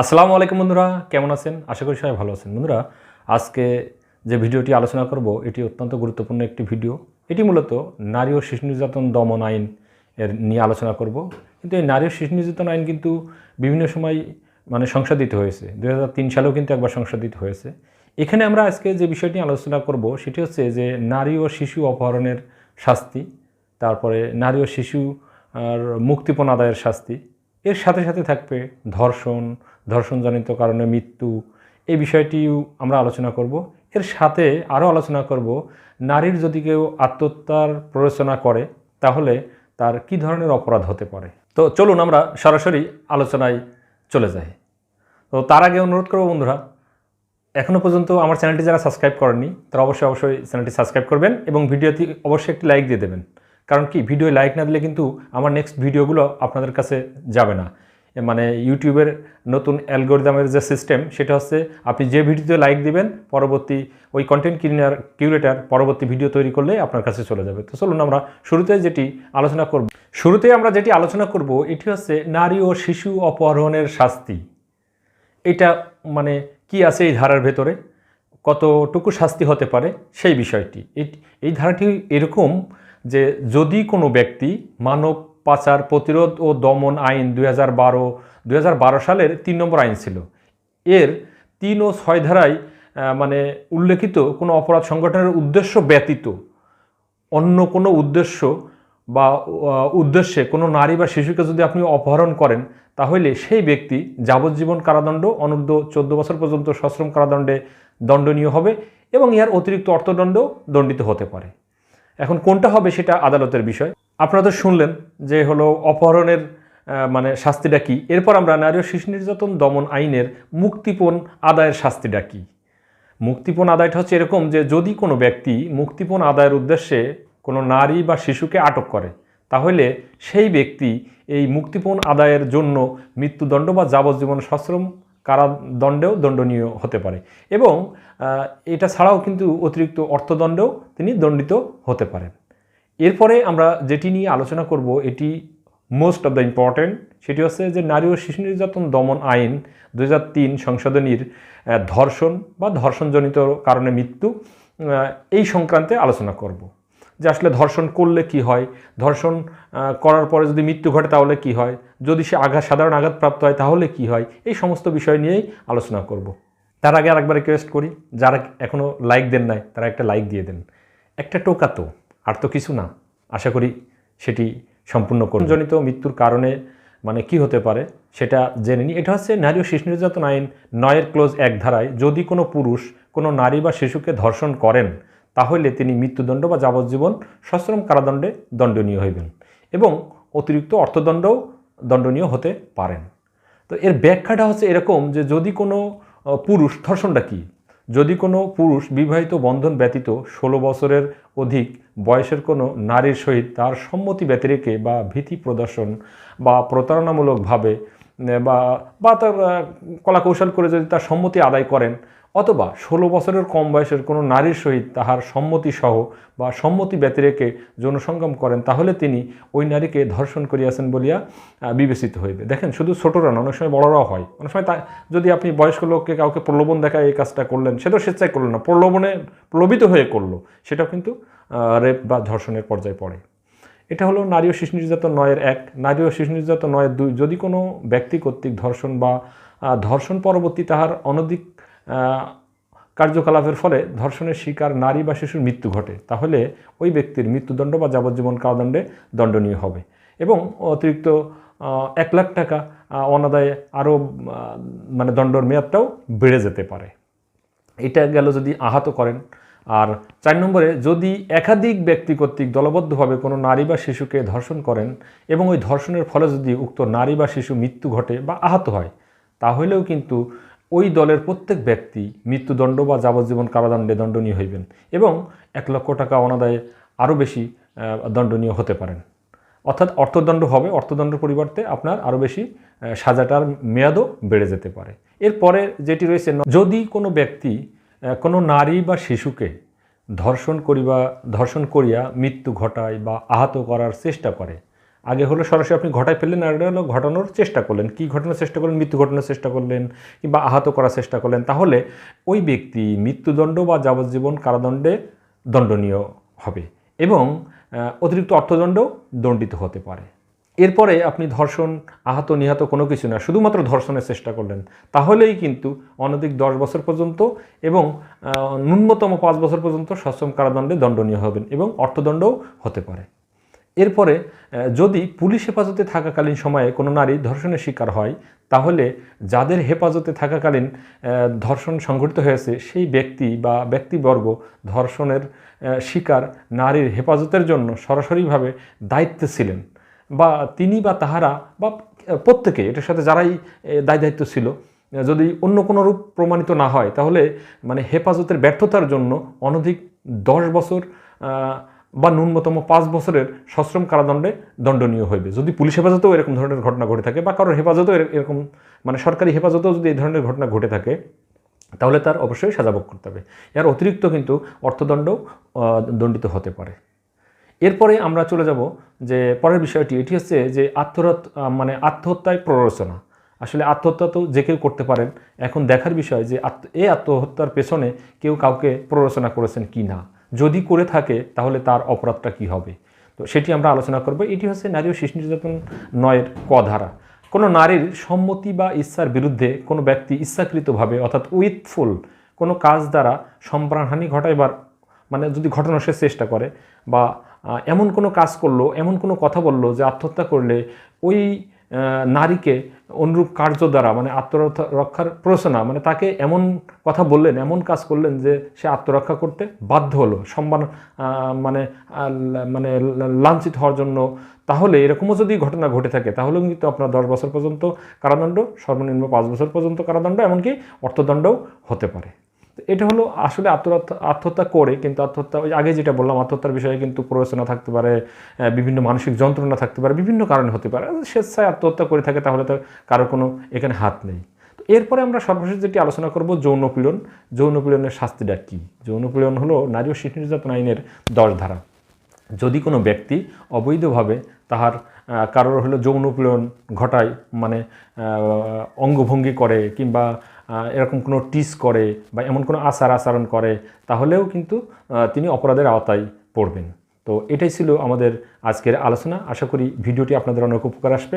আসসালামু আলাইকুম বন্ধুরা, কেমন আছেন? আশা করি সবাই ভালো আছেন। বন্ধুরা, আজকে যে ভিডিওটি আলোচনা করব, এটি অত্যন্ত গুরুত্বপূর্ণ একটি ভিডিও। এটি মূলত নারী ও শিশু নির্যাতন দমন আইন এর নিয়ে আলোচনা করব। কিন্তু এই নারী ও শিশু নির্যাতন আইন কিন্তু বিভিন্ন সময় মানে সংশোধিত হয়েছে। দু হাজার তিন সালেও কিন্তু একবার সংশোধিত হয়েছে। এখানে আমরা আজকে যে বিষয়টি আলোচনা করব, সেটি হচ্ছে যে নারী ও শিশু অপহরণের শাস্তি, তারপরে নারী ও শিশু আর মুক্তিপণ আদায়ের শাস্তি এর সাথে সাথে থাকবে ধর্ষণ, ধর্ষণজনিত কারণে মৃত্যু। এই বিষয়টিও আমরা আলোচনা করব। এর সাথে আরও আলোচনা করব, নারীর যদি কেউ আত্মহত্যার প্ররোচনা করে, তাহলে তার কি ধরনের অপরাধ হতে পারে? তো চলুন আমরা সরাসরি আলোচনায় চলে যাই। তো তার আগে অনুরোধ করব বন্ধুরা এখনও পর্যন্ত আমার চ্যানেলটি যারা সাবস্ক্রাইব করেননি, তারা অবশ্যই অবশ্যই চ্যানেলটি সাবস্ক্রাইব করবেন এবং ভিডিওটি অবশ্যই একটি লাইক দিয়ে দেবেন। কারণ কি ভিডিও লাইক না দিলে কিন্তু আমার নেক্সট ভিডিওগুলো আপনাদের কাছে যাবে না। মানে ইউটিউবের নতুন অ্যালগোরিদমের যে সিস্টেম সেটা হচ্ছে আপনি যে ভিডিওতে লাইক দিবেন, পরবর্তী ওই কন্টেন্ট কিউরিনার কিউরেটার পরবর্তী ভিডিও তৈরি করলে আপনার কাছে চলে যাবে। তো চলুন আমরা শুরুতে যেটি আলোচনা করব শুরুতে আমরা যেটি আলোচনা করব, এটি হচ্ছে নারী ও শিশু অপহরণের শাস্তি। এটা মানে কি আছে এই ধারার ভেতরে? কতটুকু শাস্তি হতে পারে? সেই বিষয়টি। এই ধারাটি এরকম যে যদি কোনো ব্যক্তি মানব পাচার, প্রতিরোধ ও দমন আইন দুই হাজার বারো বারো সালের তিন নম্বর আইন ছিল। এর তিন ও ছয় ধারায় মানে উল্লেখিত কোনো অপরাধ সংগঠনের উদ্দেশ্য ব্যতীত অন্য কোনো উদ্দেশ্য বা উদ্দেশ্যে কোনো নারী বা শিশুকে যদি আপনি অপহরণ করেন, তাহলে সেই ব্যক্তি যাবজ্জীবন কারাদণ্ড, অনূর্ধ্ব চোদ্দ বছর পর্যন্ত সশ্রম কারাদণ্ডে দণ্ডনীয় হবে এবং ইহার অতিরিক্ত অর্থদণ্ড দণ্ডিত হতে পারে। এখন কোনটা হবে সেটা আদালতের বিষয়। আপনারা তো শুনলেন যে হলো অপহরণের মানে শাস্তিটা কী। এরপর আমরা নারী ও শিশু নির্যাতন দমন আইনের মুক্তিপণ আদায়ের শাস্তিটা কী। মুক্তিপণ আদায়টা হচ্ছে এরকম যে যদি কোনো ব্যক্তি মুক্তিপণ আদায়ের উদ্দেশ্যে কোনো নারী বা শিশুকে আটক করে, তাহলে সেই ব্যক্তি এই মুক্তিপণ আদায়ের জন্য মৃত্যুদণ্ড বা যাবজ্জীবন সশ্রম কারাদণ্ডেও দণ্ডনীয় হতে পারে। এবং এটা ছাড়াও কিন্তু অতিরিক্ত অর্থদণ্ডেও তিনি দণ্ডিত হতে পারেন। এরপরে আমরা যেটি নিয়ে আলোচনা করব, এটি মোস্ট অফ দ্য ইম্পর্ট্যান্ট সেটি হচ্ছে যে নারী ও শিশু নির্যাতন দমন আইন দু হাজার তিন সংশোধনীর ধর্ষণ বা ধর্ষণজনিত কারণে মৃত্যু এই সংক্রান্তে আলোচনা করব। যে আসলে ধর্ষণ করলে কি হয়? ধর্ষণ করার পরে যদি মৃত্যু ঘটে তাহলে কি হয়? যদি সে আঘাত সাধারণ আঘাতপ্রাপ্ত হয় তাহলে কি হয়? এই সমস্ত বিষয় নিয়েই আলোচনা করব। তার আগে আরেকবার রিকোয়েস্ট করি, যারা এখনও লাইক দেন নাই, তারা একটা লাইক দিয়ে দেন। একটা টোকা তো, আর তো কিছু না। আশা করি সেটি সম্পূর্ণ করজনিত মৃত্যুর কারণে মানে কি হতে পারে, সেটা জেনে নিই। এটা হচ্ছে নারী ও শিশু নির্যাতন আইন নয়ের ক্লোজ এক ধারায়, যদি কোনো পুরুষ কোনো নারী বা শিশুকে ধর্ষণ করেন তাহলে তিনি মৃত্যুদণ্ড বা যাবজ্জীবন সশ্রম কারাদণ্ডে দণ্ডনীয় হইবেন এবং অতিরিক্ত অর্থদণ্ডও দণ্ডনীয় হতে পারেন। তো এর ব্যাখ্যাটা হচ্ছে এরকম যে যদি কোনো পুরুষ, ধর্ষণটা কী? যদি কোনো পুরুষ বিবাহিত বন্ধন ব্যতীত ষোলো বছরের অধিক বয়সের কোনো নারীর সহিত তার সম্মতি ব্যতিরেকে বা ভীতি প্রদর্শন বা প্রতারণামূলকভাবে বা বা তার কলাকৌশল করে যদি তার সম্মতি আদায় করেন, অথবা ষোলো বছরের কম বয়সের কোনো নারীর সহিত তাহার সম্মতি সহ বা সম্মতি ব্যতিরেকে যৌনসঙ্গম করেন, তাহলে তিনি ওই নারীকে ধর্ষণ করিয়াছেন বলিয়া বিবেচিত হইবে। দেখেন, শুধু ছোটরা না অনেক সময় বড়রাও হয়। অনেক সময় তা, যদি আপনি বয়স্ক লোককে কাউকে প্রলোভন দেখায় এই কাজটা করলেন, সে তো স্বেচ্ছায় করল না, প্রলোভনে, প্রলোভিত হয়ে করল, সেটাও কিন্তু রেপ বা ধর্ষণের পর্যায়ে পড়ে। এটা হলো নারী ও শিশু নির্যাতন নয়ের এক। নারী ও শিশু নির্যাতন নয়ের দুই। যদি কোনো ব্যক্তি কর্তৃক ধর্ষণ বা ধর্ষণ পরবর্তী তাহার অনধিক কার্যকলাপের ফলে ধর্ষণের শিকার নারী বা শিশুর মৃত্যু ঘটে, তাহলে ওই ব্যক্তির মৃত্যুদণ্ড বা যাবজ্জীবন কারাদণ্ডে দণ্ডনীয় হবে এবং অতিরিক্ত এক লাখ টাকা অনাদায়ে আরও মানে দণ্ডর মেয়াদটাও বেড়ে যেতে পারে। এটা গেল যদি আহত করেন আর চার নম্বরে, যদি একাধিক ব্যক্তি কর্তৃক দলবদ্ধভাবে কোনো নারী বা শিশুকে ধর্ষণ করেন এবং ওই ধর্ষণের ফলে যদি উক্ত নারী বা শিশু মৃত্যু ঘটে বা আহত হয়, তাহলেও কিন্তু ওই দলের প্রত্যেক ব্যক্তি মৃত্যুদণ্ড বা যাবজ্জীবন কারাদণ্ডে দণ্ডনীয় হইবেন এবং এক লক্ষ টাকা অনাদায়ে আরও বেশি দণ্ডনীয় হতে পারেন। অর্থাৎ অর্থদণ্ড হবে অর্থদণ্ডের পরিবর্তে আপনার আরও বেশি সাজাটার মেয়াদও বেড়ে যেতে পারে। এরপরে যেটি রয়েছে, যদি কোনো ব্যক্তি কোনো নারী বা শিশুকে ধর্ষণ করিবা, ধর্ষণ করিয়া মৃত্যু ঘটায় বা আহত করার চেষ্টা করে। আগে হলো সরাসরি আপনি ঘটায় ফেললেন, আর হলো ঘটানোর চেষ্টা করলেন। কি ঘটানোর চেষ্টা করলেন? মৃত্যু ঘটানোর চেষ্টা করলেন কিংবা আহত করার চেষ্টা করলেন। তাহলে ওই ব্যক্তি মৃত্যুদণ্ড বা যাবজ্জীবন কারাদণ্ডে দণ্ডনীয় হবে এবং অতিরিক্ত অর্থদণ্ড দণ্ডিত হতে পারে। এরপরে আপনি ধর্ষণ, আহত, নিহত কোনো কিছু না, শুধুমাত্র ধর্ষণের চেষ্টা করলেন, তাহলেই কিন্তু অনধিক দশ বছর পর্যন্ত এবং ন্যূনতম পাঁচ বছর পর্যন্ত সশ্রম কারাদণ্ডে দণ্ডনীয় হবেন এবং অর্থদণ্ডও হতে পারে। এরপরে যদি পুলিশ হেফাজতে থাকাকালীন সময়ে কোনো নারী ধর্ষণের শিকার হয়, তাহলে যাদের হেফাজতে থাকাকালীন ধর্ষণ সংঘটিত হয়েছে, সেই ব্যক্তি বা ব্যক্তিবর্গ ধর্ষণের শিকার নারীর হেফাজতের জন্য সরাসরিভাবে দায়িত্বে ছিলেন। বা তিনি বা তাহারা বা প্রত্যেকে, এটার সাথে যারাই দায় দায়িত্ব ছিল যদি অন্য কোনো রূপ প্রমাণিত না হয়, তাহলে মানে হেফাজতের ব্যর্থতার জন্য অনধিক দশ বছর বা ন্যূনতম পাঁচ বছরের সশ্রম কারাদণ্ডে দণ্ডনীয় হইবে। যদি পুলিশ হেফাজতেও এরকম ধরনের ঘটনা ঘটে থাকে, বা কারোর হেফাজতেও এর- এরকম মানে সরকারি হেফাজতেও যদি এই ধরনের ঘটনা ঘটে থাকে, তাহলে তার অবশ্যই সাজাভোগ করতে হবে। এর অতিরিক্ত কিন্তু অর্থদণ্ডও দণ্ডিত হতে পারে। এরপরে আমরা চলে যাব যে পরের বিষয়টি, এটি হচ্ছে যে আত্মহত্যা মানে আত্মহত্যায় প্ররোচনা। আসলে আত্মহত্যা তো যে কেউ করতে পারেন, এখন দেখার বিষয় যে এই আত্মহত্যার পেছনে কেউ কাউকে প্ররোচনা করেছেন কি না? যদি করে থাকে, তাহলে তার অপরাধটা কি হবে? তো সেটি আমরা আলোচনা করব। এটি হচ্ছে নারী ও শিশু নির্যাতন নয়ের ক ধারা। কোনো নারীর সম্মতি বা ইচ্ছার বিরুদ্ধে কোনো ব্যক্তি ইচ্ছাকৃতভাবে, অর্থাৎ উইথফুল কোনো কাজ দ্বারা সম্প্রাণহানি ঘটাইবার মানে যদি ঘটানোর সে চেষ্টা করে বা এমন কোনো কাজ করল, এমন কোনো কথা বলল যে আত্মহত্যা করলে ওই নারীকে অনুরূপ কার্য দ্বারা মানে আত্মরক্ষা, রক্ষার প্ররোচনা মানে তাকে এমন কথা বললেন, এমন কাজ করলেন যে সে আত্মরক্ষা করতে বাধ্য হলো, সম্মান মানে মানে লাঞ্ছিত হওয়ার জন্য। তাহলে এরকমও যদি ঘটনা ঘটে থাকে, তাহলেও কিন্তু আপনার দশ বছর পর্যন্ত কারাদণ্ড, সর্বনিম্ন পাঁচ বছর পর্যন্ত কারাদণ্ড, এমনকি অর্থদণ্ডও হতে পারে। এটা হলো আসলে আত্মহত্যা করে, কিন্তু আত্মহত্যা, ওই আগে যেটা বললাম, আত্মহত্যার বিষয়ে কিন্তু প্ররোচনা থাকতে পারে বিভিন্ন মানসিক যন্ত্রণা থাকতে পারে, বিভিন্ন কারণে হতে পারে। স্বেচ্ছায় আত্মহত্যা করে থাকে, তাহলে তো কারও কোনো এখানে হাত নেই। তো এরপরে আমরা সর্বশেষ যেটি আলোচনা করব যৌনপীড়ন যৌনপীড়নের শাস্তিটা কী? যৌনপীড়ন হলো নারী ও শিশু নির্যাতন আইনের দশ ধারা। যদি কোনো ব্যক্তি অবৈধভাবে তাহার কারোর হলো যৌন পীড়ন ঘটায় মানে অঙ্গভঙ্গি করে, কিংবা এরকম কোনো টিস করে বা এমন কোনো আচার আচরণ করে, তাহলেও কিন্তু তিনি অপরাধের আওতায় পড়বেন। তো এটাই ছিল আমাদের আজকের আলোচনা। আশা করি ভিডিওটি আপনাদের অনেক উপকার আসবে।